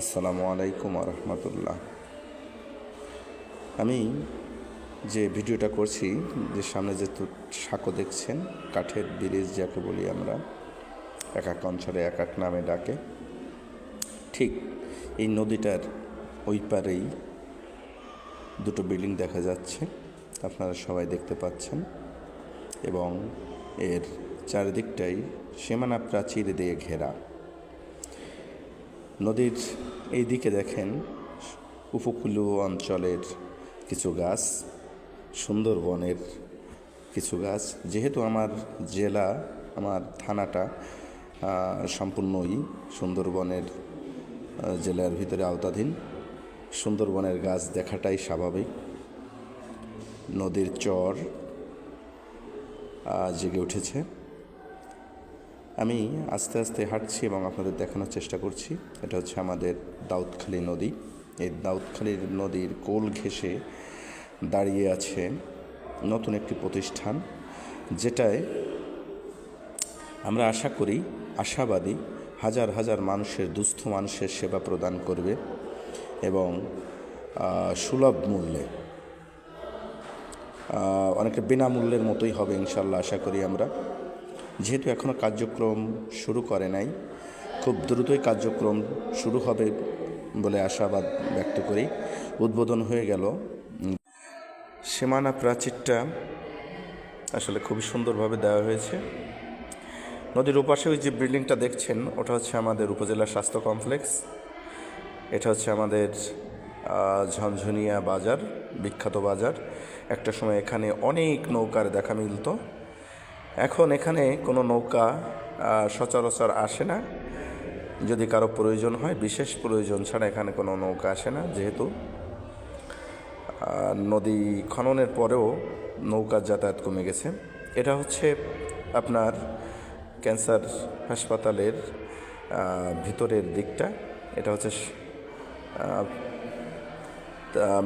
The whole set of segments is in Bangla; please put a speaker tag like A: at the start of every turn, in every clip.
A: আসসালামু আলাইকুম রহমতুল্লাহ আমি যে ভিডিওটা করছি, যে সামনে যে সাঁকো দেখছেন, কাঠের ব্রিজ যাকে বলি আমরা, এক এক অঞ্চলে এক এক নামে ডাকে। ঠিক এই নদীটার ওই পারেই দুটো বিল্ডিং দেখা যাচ্ছে, আপনারা সবাই দেখতে পাচ্ছেন। এবং এর চারিদিকটাই সীমানা প্রাচীর দিয়ে ঘেরা। নদীর এই দিকে দেখেন উপকূলীয় অঞ্চলের কিছু গাছ, সুন্দরবনের কিছু গাছ। যেহেতু আমার জেলা, আমার থানাটা সম্পূর্ণই সুন্দরবনের জেলার ভিতরে আওতাধীন, সুন্দরবনের গাছ দেখাটাই স্বাভাবিক। নদীর চর জেগে উঠেছে। আমি আস্তে আস্তে হাঁটছি এবং আপনাদের দেখানোর চেষ্টা করছি। এটা হচ্ছে আমাদের দাউদখালী নদী। এই দাউদখালী নদীর কোল ঘেঁষে দাঁড়িয়ে আছে নতুন একটি প্রতিষ্ঠান, যেটায় আমরা আশা করি আশাবাদী হাজার হাজার মানুষের, দুস্থ মানুষের সেবা প্রদান করবে এবং সুলভ মূল্যে অনেকটা বিনামূল্যের মতোই হবে ইনশাল্লাহ আশা করি আমরা। যেহেতু এখনও কার্যক্রম শুরু করে নাই, খুব দ্রুতই কার্যক্রম শুরু হবে বলে আশাবাদ ব্যক্ত করি। উদ্বোধন হয়ে গেল। সীমানা প্রাচীরটা আসলে খুবই সুন্দরভাবে দেওয়া হয়েছে। নদীর ওপাশে ওই যে বিল্ডিংটা দেখছেন, ওটা হচ্ছে আমাদের উপজেলা স্বাস্থ্য কমপ্লেক্স। এটা হচ্ছে আমাদের ঝনঝনিয়া বাজার, বিখ্যাত বাজার। একটা সময় এখানে অনেক নৌকার দেখা মিলত। এখন এখানে কোনো নৌকা সচরাচর আসে না। যদি কারও প্রয়োজন হয়, বিশেষ প্রয়োজন ছাড়া এখানে কোনো নৌকা আসে না, যেহেতু নদী খননের পরেও নৌকার যাতায়াত কমে গেছে। এটা হচ্ছে আপনার ক্যান্সার হাসপাতালের ভিতরের দিকটা। এটা হচ্ছে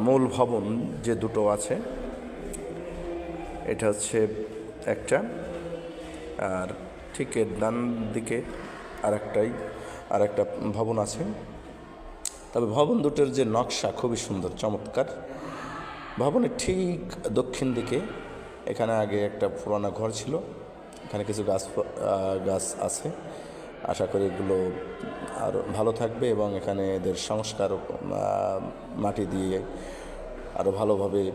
A: মূল ভবন যে দুটো আছে, এটা হচ্ছে একটা। আর ঠিক ডান দিকে আর একটাই আর একটা ভবন আছে। তবে ভবন দুটোর যে নকশা খুবই সুন্দর, চমৎকার। ভবনের ঠিক দক্ষিণ দিকে এখানে আগে একটা পুরানো ঘর ছিল। এখানে কিছু গাছ গাছ আছে। আশা করি এগুলো আরও ভালো থাকবে এবং এখানে এদের সংস্কার মাটি দিয়ে আরও ভালোভাবে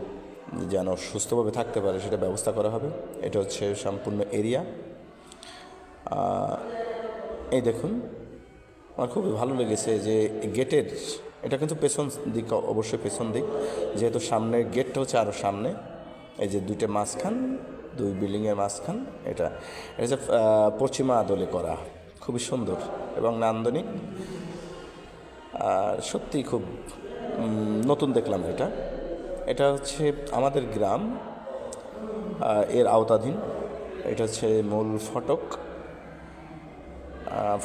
A: যেন সুস্থভাবে থাকতে পারে সেটা ব্যবস্থা করা হবে। এটা হচ্ছে সম্পূর্ণ এরিয়া। এই দেখুন, আমার খুবই ভালো লেগেছে যে গেটের, এটা কিন্তু পেছন দিক, অবশ্যই পেছন দিক, যেহেতু সামনের গেটটা হচ্ছে আরও সামনে, এই যে দুইটা মাঝখান, দুই বিল্ডিংয়ের মাঝখান, এটা এটা যে পশ্চিমা আদলে করা, খুবই সুন্দর এবং নান্দনিক, আর সত্যি খুব নতুন দেখলাম এটা এটা হচ্ছে আমাদের গ্রাম এর আওতাধীন, এটা হচ্ছে মূল ফটক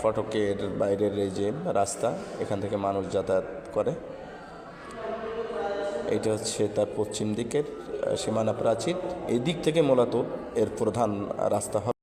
A: ফটকের বাইরের এই যে রাস্তা, এখান থেকে মানুষ যাতায়াত করে। এটা হচ্ছে তার পশ্চিম দিকের সীমানা প্রাচীর। এই দিক থেকে মূলত এর প্রধান রাস্তা হবে।